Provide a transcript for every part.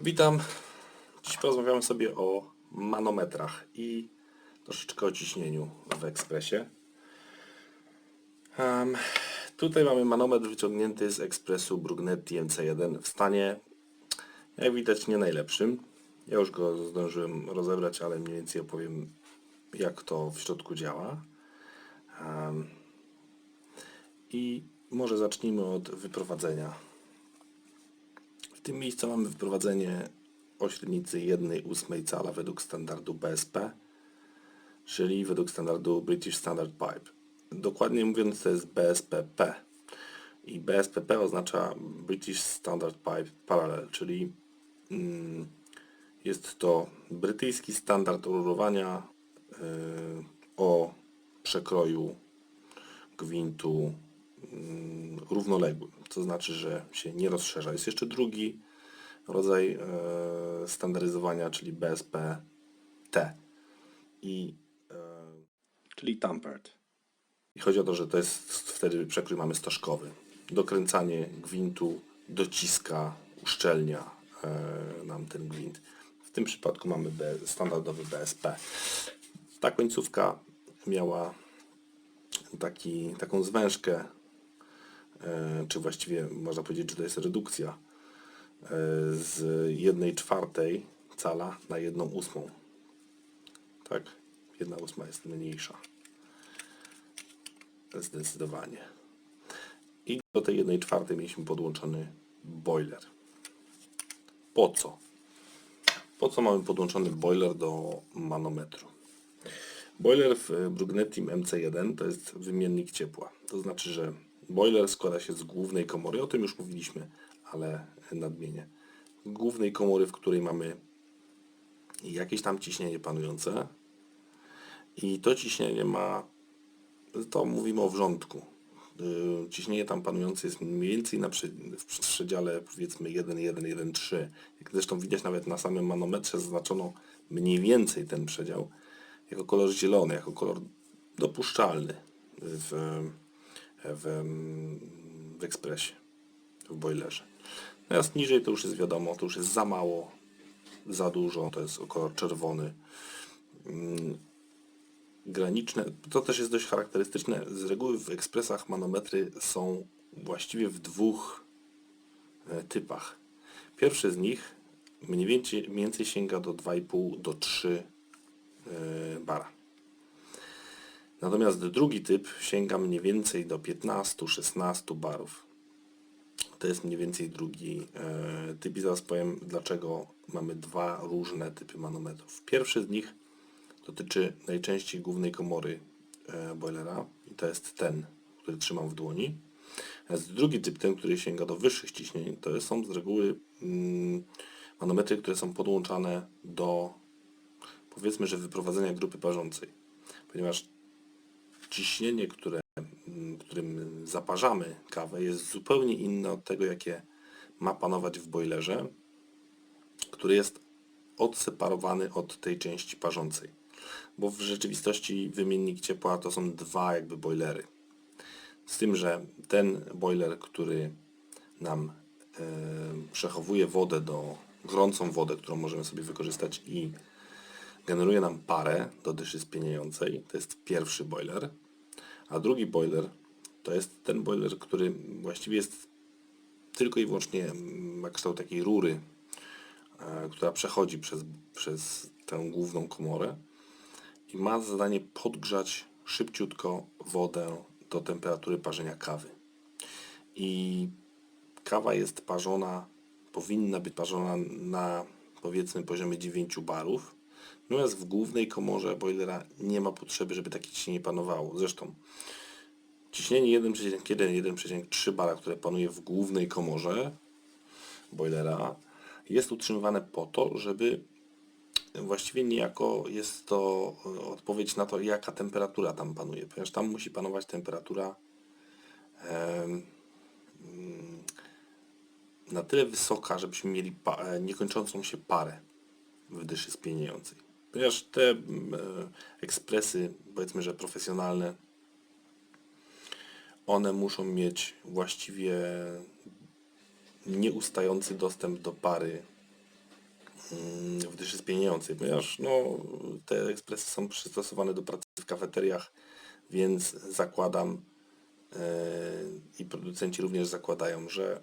Witam. Dziś porozmawiamy sobie o manometrach i troszeczkę o ciśnieniu w ekspresie. Em, tutaj mamy manometr wyciągnięty z ekspresu Brugnetti MC1 w stanie, jak widać, nie najlepszym. Ja już go zdążyłem rozebrać, ale mniej więcej opowiem, jak to w środku działa. Em, I może zacznijmy od wyprowadzenia. Tym miejscu mamy wyprowadzenie o średnicy 1,8 cala według standardu BSP, czyli według standardu British Standard Pipe. Dokładnie mówiąc to jest BSPP. I BSPP oznacza British Standard Pipe Parallel, czyli mm, jest to brytyjski standard rurowania yy, o przekroju gwintu mm, równoległym, to znaczy, że się nie rozszerza. Jest jeszcze drugi rodzaj e, standaryzowania, czyli BSP-T, i, e, czyli tampered. I chodzi o to, że to jest wtedy przekrój mamy stożkowy. Dokręcanie gwintu dociska, uszczelnia e, nam ten gwint. W tym przypadku mamy standardowy BSP. Ta końcówka miała taki, taką zwężkę, czy właściwie można powiedzieć, że to jest redukcja e, z 1 czwartej cala na 1 ósmą. Tak, 1 ósma jest mniejsza. Zdecydowanie. I do tej 1 czwartej mieliśmy podłączony boiler. Po co? Po co mamy podłączony boiler do manometru? Boiler w Brugnettim MC1 to jest wymiennik ciepła. To znaczy, że boiler składa się z głównej komory, o tym już mówiliśmy, ale nadmienię. Głównej komory, w której mamy jakieś tam ciśnienie panujące i to ciśnienie ma, to mówimy o wrzątku. Yy, Ciśnienie tam panujące jest mniej więcej na w przedziale powiedzmy 1,1,1,3. Jak zresztą widać nawet na samym manometrze zaznaczono mniej więcej ten przedział jako kolor zielony, jako kolor dopuszczalny w, w, w ekspresie, w boilerze. Natomiast niżej to już jest wiadomo, to już jest za mało, za dużo, to jest kolor czerwony. Mm, Graniczne, to też jest dość charakterystyczne, z reguły w ekspresach manometry są właściwie w dwóch e, typach. Pierwszy z nich mniej więcej, mniej więcej sięga do 2,5 do 3 e, bara. Natomiast drugi typ sięga mniej więcej do 15-16 barów. To jest mniej więcej drugi e, typ i zaraz powiem dlaczego mamy dwa różne typy manometrów. Pierwszy z nich dotyczy najczęściej głównej komory e, boilera i to jest ten, który trzymam w dłoni. Natomiast drugi typ, ten, który sięga do wyższych ciśnień, to są z reguły mm, manometry, które są podłączane do powiedzmy, że wyprowadzenia grupy parzącej. Ponieważ ciśnienie, które, mm, którym zaparzamy kawę jest zupełnie inne od tego, jakie ma panować w boilerze, który jest odseparowany od tej części parzącej. Bo w rzeczywistości wymiennik ciepła to są dwa jakby boilery. Z tym, że ten boiler, który nam e, przechowuje wodę do gorącą wodę, którą możemy sobie wykorzystać i generuje nam parę do dyszy spieniającej, to jest pierwszy boiler, a drugi boiler to jest ten boiler, który właściwie jest tylko i wyłącznie ma kształt takiej rury, e, która przechodzi przez, przez tę główną komorę i ma za zadanie podgrzać szybciutko wodę do temperatury parzenia kawy. I kawa jest parzona, powinna być parzona na powiedzmy poziomie 9 barów, natomiast w głównej komorze boilera nie ma potrzeby, żeby takie ciśnienie panowało. Zresztą ciśnienie 1,1-1,3 bara, które panuje w głównej komorze boilera jest utrzymywane po to, żeby właściwie niejako jest to e, odpowiedź na to, jaka temperatura tam panuje, ponieważ tam musi panować temperatura em, mm, na tyle wysoka, żebyśmy mieli e, niekończącą się parę w dyszy spieniającej. Ponieważ te e, ekspresy, powiedzmy, że profesjonalne, one muszą mieć właściwie nieustający dostęp do pary mm, gdyż jest pieniądze, ponieważ no, te ekspresy są przystosowane do pracy w kafeteriach, więc zakładam yy, i producenci również zakładają, że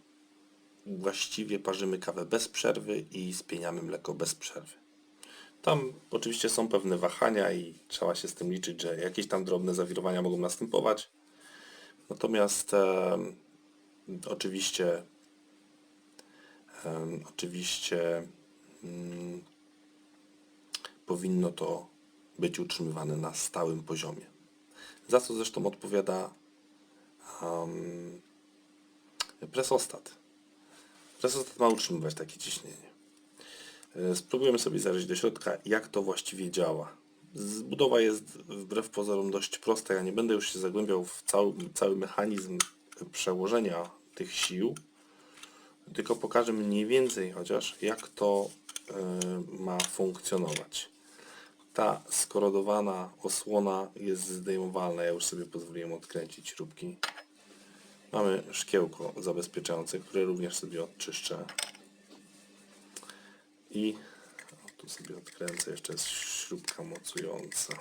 właściwie parzymy kawę bez przerwy i spieniamy mleko bez przerwy. Tam oczywiście są pewne wahania i trzeba się z tym liczyć, że jakieś tam drobne zawirowania mogą następować. Natomiast em, oczywiście em, oczywiście mm, powinno to być utrzymywane na stałym poziomie. Za co zresztą odpowiada um, presostat. Presostat ma utrzymywać takie ciśnienie. E, Spróbujemy sobie zajrzeć do środka, jak to właściwie działa. Zbudowa jest wbrew pozorom dość prosta. Ja nie będę już się zagłębiał w cały, cały mechanizm przełożenia tych sił, tylko pokażę mniej więcej chociaż, jak to e, ma funkcjonować. Ta skorodowana osłona jest zdejmowalna. Ja już sobie pozwoliłem odkręcić śrubki. Mamy szkiełko zabezpieczające, które również sobie odczyszczę. I tu sobie odkręcę, jeszcze jest śrubka mocująca.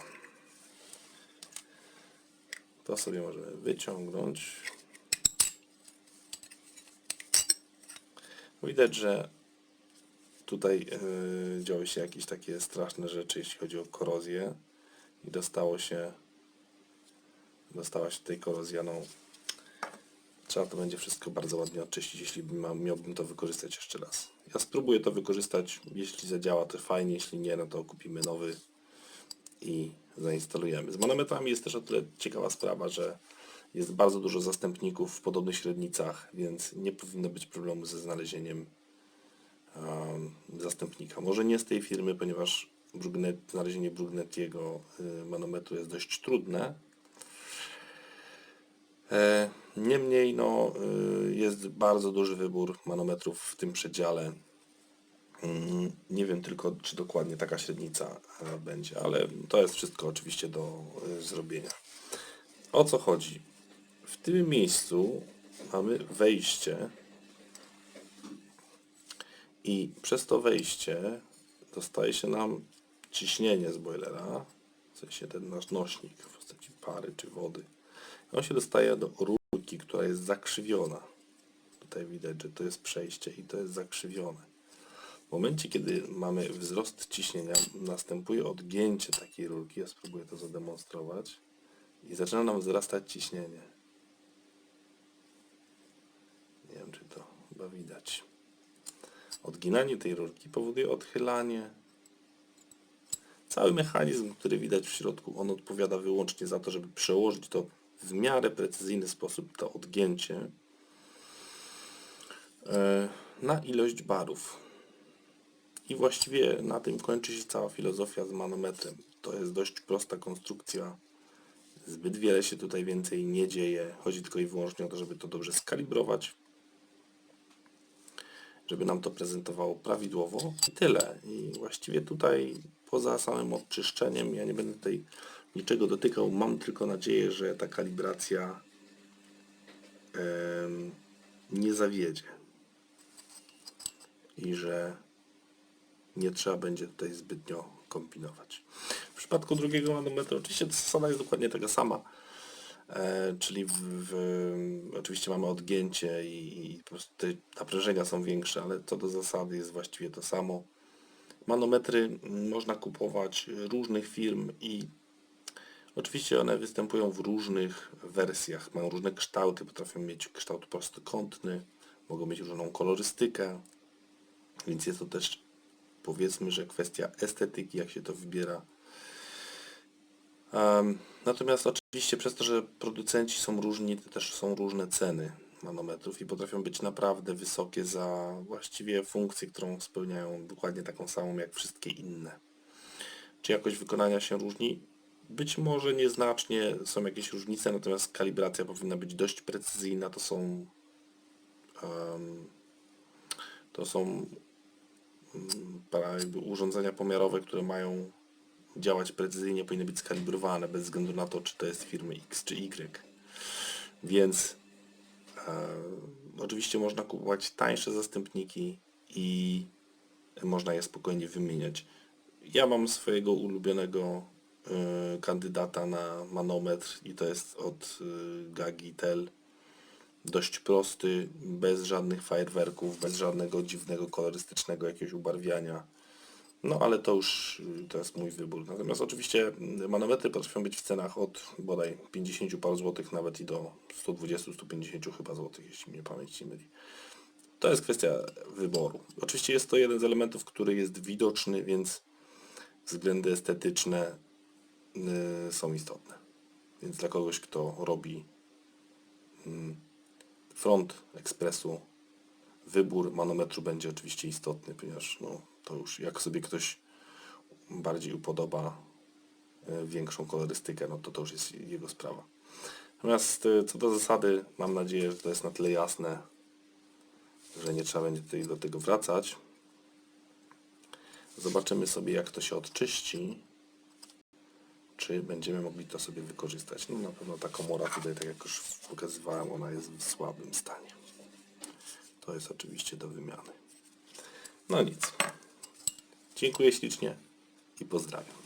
To sobie możemy wyciągnąć. Widać, że tutaj yy, działy się jakieś takie straszne rzeczy, jeśli chodzi o korozję i dostało się dostała się tutaj korozja, no trzeba to będzie wszystko bardzo ładnie oczyścić, jeśli miałbym to wykorzystać jeszcze raz. Ja spróbuję to wykorzystać, jeśli zadziała to fajnie, jeśli nie, no to kupimy nowy i zainstalujemy. Z manometrami jest też o tyle ciekawa sprawa, że jest bardzo dużo zastępników w podobnych średnicach, więc nie powinno być problemu ze znalezieniem um, zastępnika. Może nie z tej firmy, ponieważ Brugnet, znalezienie Brugnetiego y, manometru jest dość trudne. E, Niemniej no, y, jest bardzo duży wybór manometrów w tym przedziale. Mm, Nie wiem tylko, czy dokładnie taka średnica e, będzie, ale to jest wszystko oczywiście do y, zrobienia. O co chodzi? W tym miejscu mamy wejście i przez to wejście dostaje się nam ciśnienie z boilera, w sensie ten nasz nośnik w postaci pary czy wody. On się dostaje do która jest zakrzywiona. Tutaj widać, że to jest przejście i to jest zakrzywione. W momencie, kiedy mamy wzrost ciśnienia, następuje odgięcie takiej rurki. Ja spróbuję to zademonstrować. I zaczyna nam wzrastać ciśnienie. Nie wiem, czy to chyba widać. Odginanie tej rurki powoduje odchylanie. Cały mechanizm, który widać w środku, on odpowiada wyłącznie za to, żeby przełożyć to w miarę precyzyjny sposób, to odgięcie, e, na ilość barów. I właściwie na tym kończy się cała filozofia z manometrem. To jest dość prosta konstrukcja. Zbyt wiele się tutaj więcej nie dzieje. Chodzi tylko i wyłącznie o to, żeby to dobrze skalibrować, żeby nam to prezentowało prawidłowo. I tyle. I właściwie tutaj poza samym odczyszczeniem, ja nie będę tutaj niczego dotykał. Mam tylko nadzieję, że ta kalibracja nie zawiedzie. I że nie trzeba będzie tutaj zbytnio kombinować. W przypadku drugiego manometru oczywiście zasada jest dokładnie taka sama. E, czyli w, w, oczywiście mamy odgięcie i, i po prostu te naprężenia są większe, ale co do zasady jest właściwie to samo. Manometry można kupować różnych firm i oczywiście one występują w różnych wersjach. Mają różne kształty, potrafią mieć kształt prostokątny, mogą mieć różną kolorystykę, więc jest to też powiedzmy, że kwestia estetyki, jak się to wybiera. Em, natomiast oczywiście przez to, że producenci są różni, to też są różne ceny manometrów i potrafią być naprawdę wysokie za właściwie funkcję, którą spełniają dokładnie taką samą jak wszystkie inne. Czy jakość wykonania się różni? Być może nieznacznie są jakieś różnice, natomiast kalibracja powinna być dość precyzyjna. To są em, to są jakby urządzenia pomiarowe, które mają działać precyzyjnie, powinny być skalibrowane bez względu na to, czy to jest firmy X czy Y. Więc e, oczywiście można kupować tańsze zastępniki i można je spokojnie wymieniać. Ja mam swojego ulubionego kandydata na manometr i to jest od y, Gagi Tel. Dość prosty, bez żadnych fajerwerków, bez żadnego dziwnego kolorystycznego jakiegoś ubarwiania. No ale to już y, to jest mój wybór. Natomiast oczywiście y, manometry potrafią być w cenach od bodaj 50 paru złotych nawet i do 120-150 chyba złotych, jeśli mnie pamięć nie myli. To jest kwestia wyboru. Oczywiście jest to jeden z elementów, który jest widoczny, więc względy estetyczne y, są istotne. Więc dla kogoś, kto robi mm, front ekspresu, wybór manometru będzie oczywiście istotny, ponieważ no, to już jak sobie ktoś bardziej upodoba y, większą kolorystykę, no to to już jest jego sprawa. Natomiast y, co do zasady, mam nadzieję, że to jest na tyle jasne, że nie trzeba będzie tutaj do tego wracać. Zobaczymy sobie jak to się odczyści. Czy będziemy mogli to sobie wykorzystać. No na pewno ta komora tutaj, tak jak już pokazywałem, ona jest w słabym stanie. To jest oczywiście do wymiany. No nic. Dziękuję ślicznie i pozdrawiam.